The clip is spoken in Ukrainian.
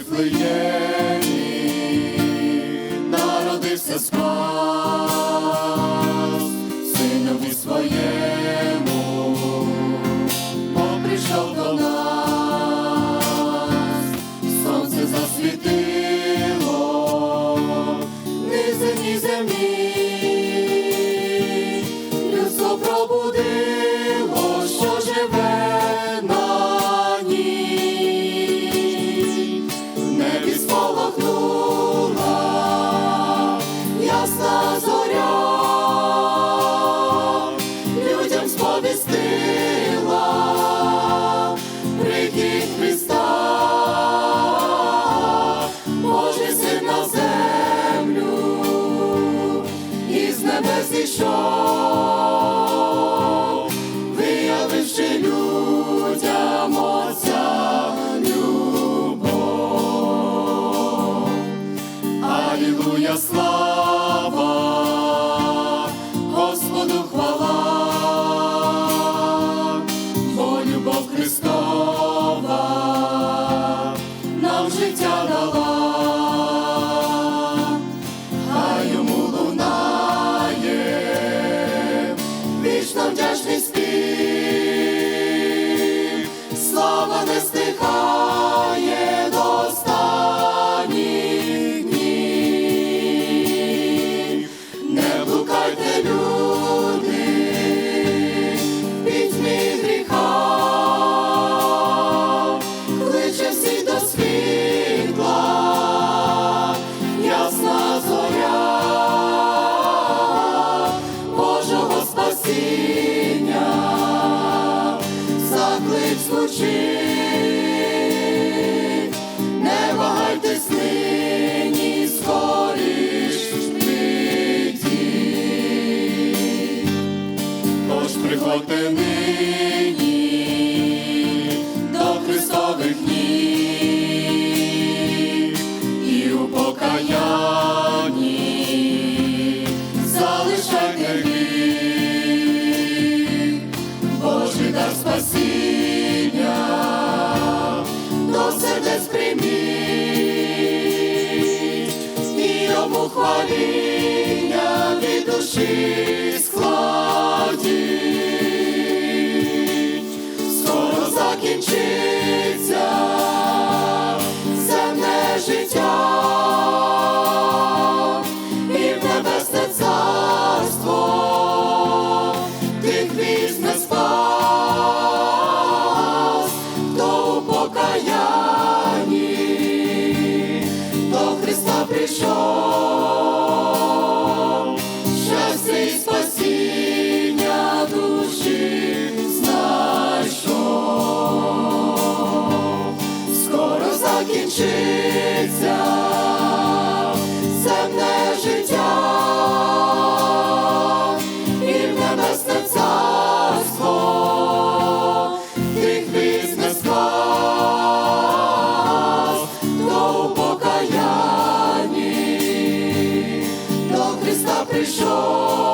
Вифлеємі народився спас. Хрестила, Христа, Божий син на землю і з небес виявивши людям Отця. Алілуя, слава! до Христових днів і у покаянні залишайте гріх, Божий спасіння до сердець прийміть, і йому хваління від душі складів. кінчиться земне життя і в небесне царство тих візне сказ до покаянні, до Христа прийшов.